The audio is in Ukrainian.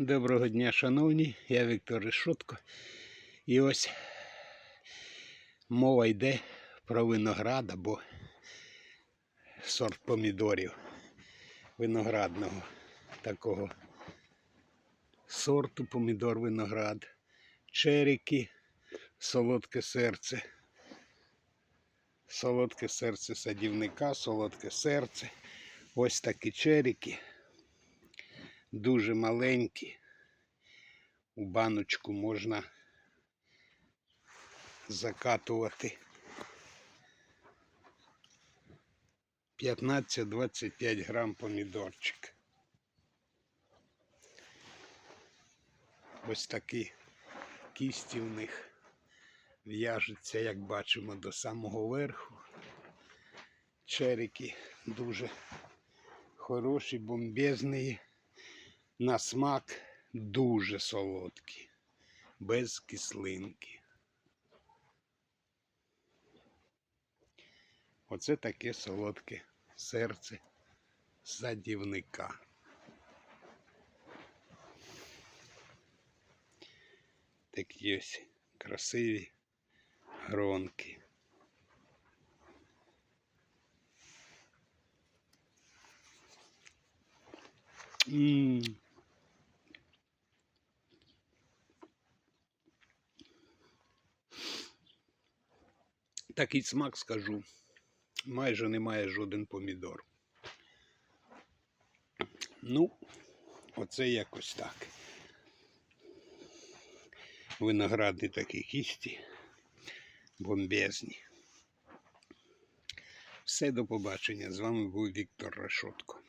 Доброго дня, шановні, я Віктор Решотко. І ось мова йде про виноград або сорт помідорів виноградного такого сорту помідор виноград, черіки, солодке серце. Солодке серце садівника, солодке серце. Ось такі черіки дуже маленькі. У баночку можна закатувати 15-25 грам помідорчик. Ось такі кісті в них в'яжуться, як бачимо, до самого верху. Черики дуже хороші, бомбезні на смак дуже солодкі, без кислинки. Оце таке солодке серце садівника. Такі ось красиві гронки. М. Такий смак скажу. Майже немає жоден помідор. Ну, оце якось так. Виноградні такі кісті, бомбезні. Все до побачення. З вами був Віктор Решотко.